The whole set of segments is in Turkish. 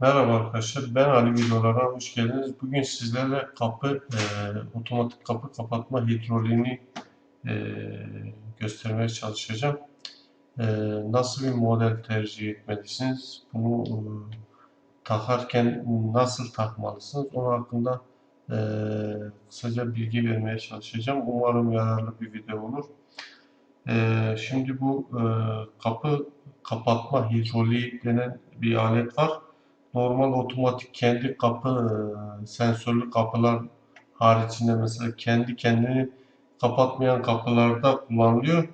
Merhaba arkadaşlar, ben Ali videolara hoş geldiniz. Bugün sizlerle kapı, e, otomatik kapı kapatma hidroliğini e, göstermeye çalışacağım. E, nasıl bir model tercih etmelisiniz? Bunu e, takarken nasıl takmalısınız? Onun hakkında e, kısaca bilgi vermeye çalışacağım. Umarım yararlı bir video olur. E, şimdi bu e, kapı kapatma hidroliği denen bir alet var normal otomatik kendi kapı e, sensörlü kapılar haricinde mesela kendi kendini kapatmayan kapılarda kullanılıyor.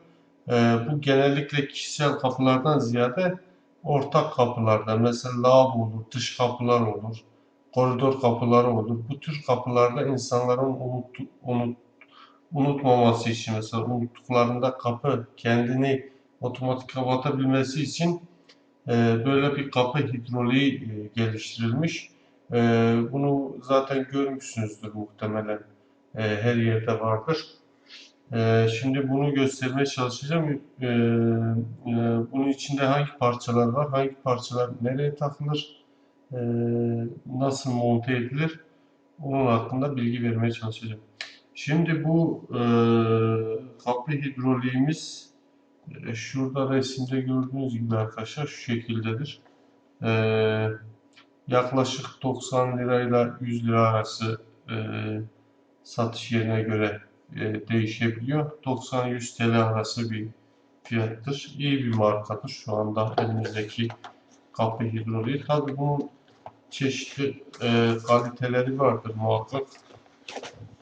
E, bu genellikle kişisel kapılardan ziyade ortak kapılarda mesela lavabo olur, dış kapılar olur, koridor kapıları olur. Bu tür kapılarda insanların unut, unut, unutmaması için mesela unuttuklarında kapı kendini otomatik kapatabilmesi için böyle bir kapı hidroliği e, geliştirilmiş. Ee, bunu zaten görmüşsünüzdür muhtemelen. Ee, her yerde vardır. Şimdi bunu göstermeye çalışacağım. Bunun içinde hangi parçalar var, hangi parçalar nereye takılır, nasıl monte edilir, onun hakkında bilgi vermeye çalışacağım. Şimdi bu e, kapı hidroliğimiz e, şurada resimde gördüğünüz gibi arkadaşlar şu şekildedir. Ee, yaklaşık 90 lirayla 100 lira arası e, satış yerine göre e, değişebiliyor. 90-100 TL arası bir fiyattır. İyi bir markadır şu anda elimizdeki kapı hidroliği. Tabi bunun çeşitli e, kaliteleri vardır muhakkak.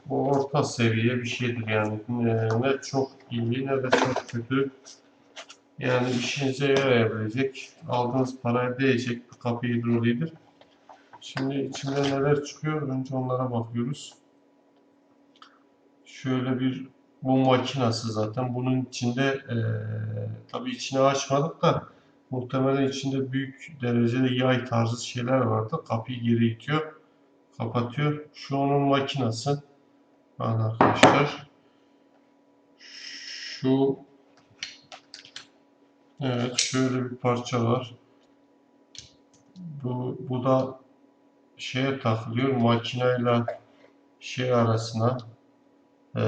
Bu orta seviye bir şeydir yani. E, ne çok iyi ne de çok kötü yani işinize yarayabilecek, aldığınız paraya değecek bir kapı hidroliğidir. Şimdi içinde neler çıkıyor? Önce onlara bakıyoruz. Şöyle bir bu makinası zaten. Bunun içinde e, tabii içini açmadık da muhtemelen içinde büyük derecede yay tarzı şeyler vardı. Kapıyı geri itiyor. Kapatıyor. Şu onun makinası. Bakın arkadaşlar. Şu Evet, şöyle bir parça var. Bu, bu da şeye takılıyor. Makineyle şey arasına e,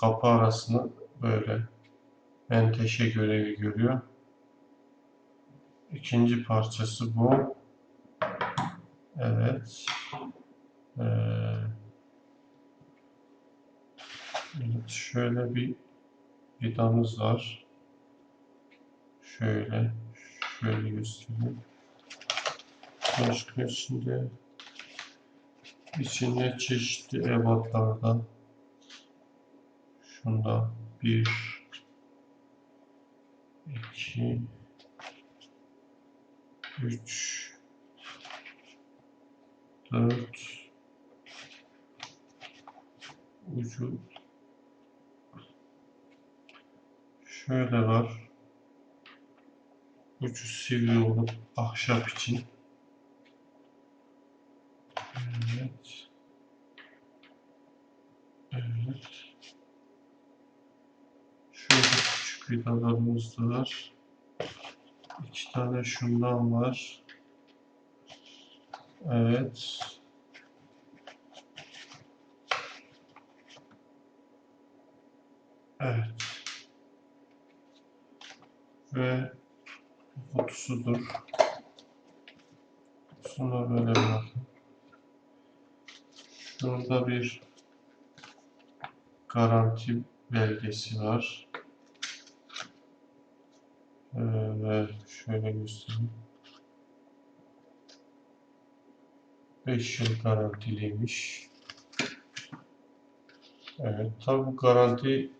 kapı arasına böyle menteşe görevi görüyor. İkinci parçası bu. Evet. Ee, evet şöyle bir vidamız var. Şöyle, şöyle göstereyim. Başka şimdi içinde çeşitli ebatlardan şunda bir iki üç dört ucu şöyle var ucu sivri olup ahşap için. Evet. Evet. Şöyle küçük vidalarımız da var. İki tane şundan var. Evet. Evet. Ve kutusudur. Kutusunu böyle bırakın. Şurada bir garanti belgesi var. Evet, şöyle göstereyim. 5 yıl garantiliymiş. Evet, tabi bu garanti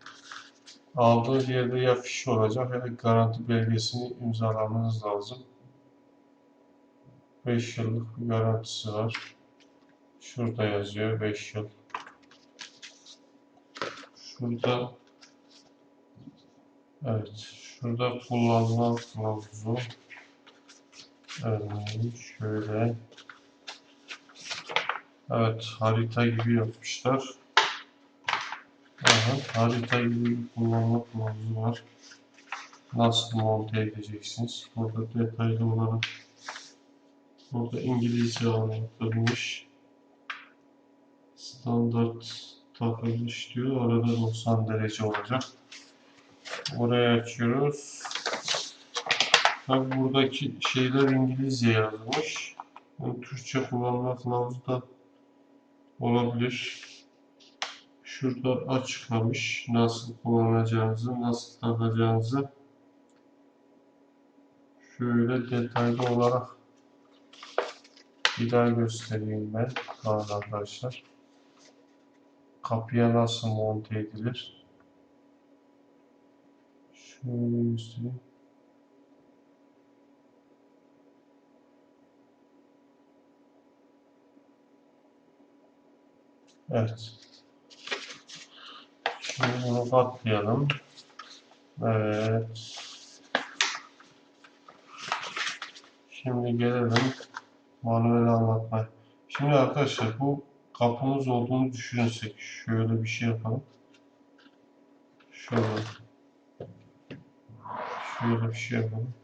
aldığınız yerde ya fiş olacak ya da garanti belgesini imzalamanız lazım. 5 yıllık bir garantisi var. Şurada yazıyor 5 yıl. Şurada Evet, şurada kullanma kılavuzu. Evet, şöyle. Evet, harita gibi yapmışlar. Harita gibi kullanma kılavuzu var. Nasıl monte edeceksiniz? Burada detaylı olarak Burada İngilizce anlatılmış. Standart takılmış diyor. Arada 90 derece olacak. Orayı açıyoruz. Tabi buradaki şeyler İngilizce yazılmış. Yani Türkçe kullanma kılavuzu da olabilir. Şurada açıklamış nasıl kullanacağınızı, nasıl takacağınızı. Şöyle detaylı olarak bir daha göstereyim ben arkadaşlar. Kapıya nasıl monte edilir? Şöyle göstereyim. Evet. Şimdi bunu katlayalım. Evet. Şimdi gelelim manuel anlatmaya. Şimdi arkadaşlar bu kapımız olduğunu düşünürsek şöyle bir şey yapalım. Şöyle. Şöyle bir şey yapalım.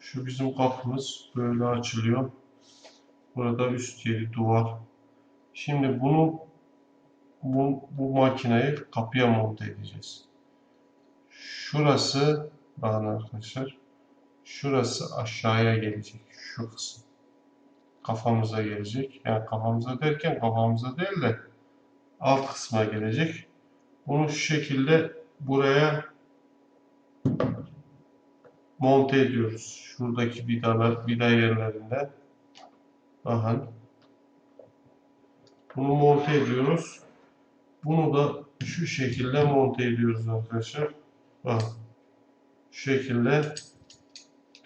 Şu bizim kapımız böyle açılıyor. Burada üst yeri duvar. Şimdi bunu bu, bu makineyi kapıya monte edeceğiz. Şurası bakın arkadaşlar. Şurası aşağıya gelecek. Şu kısım. Kafamıza gelecek. Yani kafamıza derken kafamıza değil de alt kısma gelecek. Bunu şu şekilde buraya monte ediyoruz. Şuradaki vidalar, vida yerlerinde. Bakın. Bunu monte ediyoruz. Bunu da şu şekilde monte ediyoruz arkadaşlar. Bak. Şu şekilde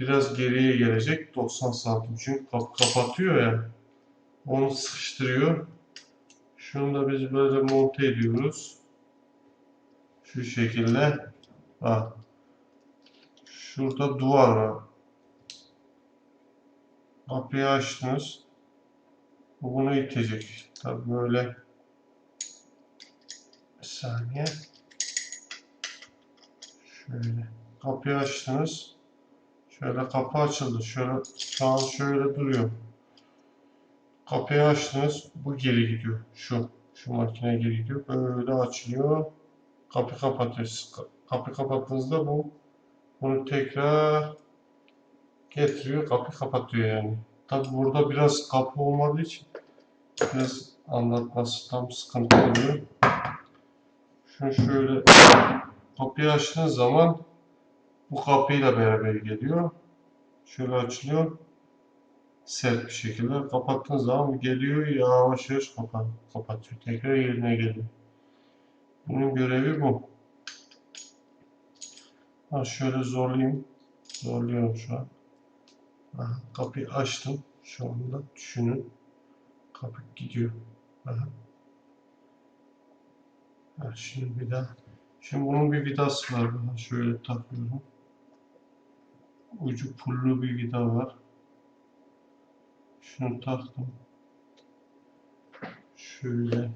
biraz geriye gelecek 90 santim. Çünkü kap kapatıyor ya onu sıkıştırıyor. Şunu da biz böyle monte ediyoruz. Şu şekilde. Bak şurada duvar var. Kapıyı açtınız. Bu bunu itecek. Tabi böyle saniye şöyle kapıyı açtınız Şöyle kapı açıldı. Şöyle şu an şöyle duruyor. Kapıyı açtınız. Bu geri gidiyor. Şu. Şu makine geri gidiyor. Böyle açılıyor. Kapı kapatıyorsunuz. Kapı kapattığınızda bu bunu tekrar getiriyor. Kapı kapatıyor yani. Tabi burada biraz kapı olmadığı için biraz anlatması tam sıkıntı oluyor. Şunu şöyle kapıyı açtığınız zaman bu kapıyla beraber geliyor. Şöyle açılıyor. Sert bir şekilde. Kapattığınız zaman geliyor yavaş yavaş kapat kapatıyor. Tekrar yerine geliyor. Bunun görevi bu. Ha şöyle zorlayayım. Zorluyorum şu an. Aha, kapıyı açtım. Şu anda düşünün. Kapı gidiyor. Aha. Ha, şimdi bir daha. Şimdi bunun bir vidası var. Daha şöyle takıyorum ucu pullu bir vida var. Şunu taktım. Şöyle.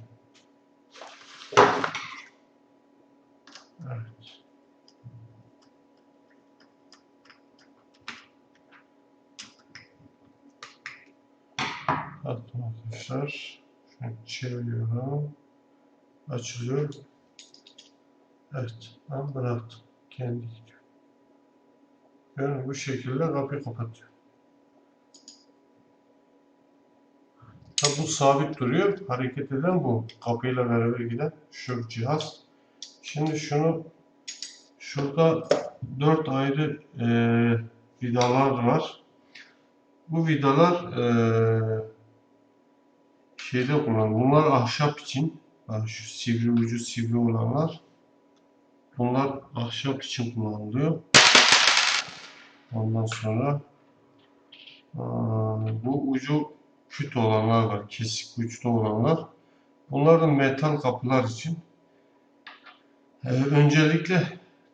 Evet. Taktım arkadaşlar. Şunu çeviriyorum. Açılıyor. Evet. Ben bıraktım. Kendi gidiyor. Yani bu şekilde kapıyı kapatıyor. Tabi bu sabit duruyor. Hareket eden bu. Kapıyla beraber giden şu cihaz. Şimdi şunu şurada dört ayrı e, vidalar var. Bu vidalar e, şeyde kullanılıyor. Bunlar ahşap için. Bak şu sivri ucu sivri olanlar. Bunlar ahşap için kullanılıyor. Ondan sonra bu ucu küt olanlar var. Kesik uçlu olanlar. Bunlar da metal kapılar için. Ee, öncelikle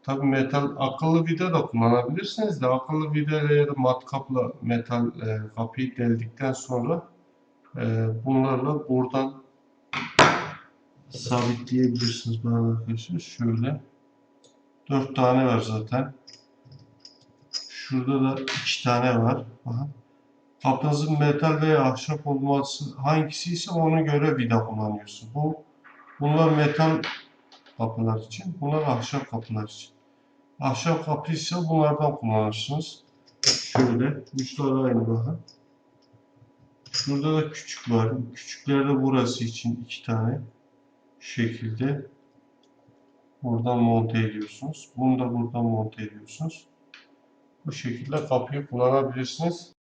tabi metal akıllı vida da kullanabilirsiniz de akıllı vida ya da matkapla metal e, kapıyı deldikten sonra e, bunlarla buradan sabitleyebilirsiniz bana arkadaşlar. Şöyle dört tane var zaten Şurada da iki tane var. Aha. Kapınızın metal veya ahşap olması hangisi ise ona göre vida kullanıyorsun. Bu bunlar metal kapılar için, bunlar ahşap kapılar için. Ahşap kapı ise bunlardan kullanırsınız. Şöyle, uçları aynı bakın. Şurada da küçük var. Küçükler de burası için iki tane şekilde buradan monte ediyorsunuz. Bunu da buradan monte ediyorsunuz. Bu şekilde kapıyı kullanabilirsiniz.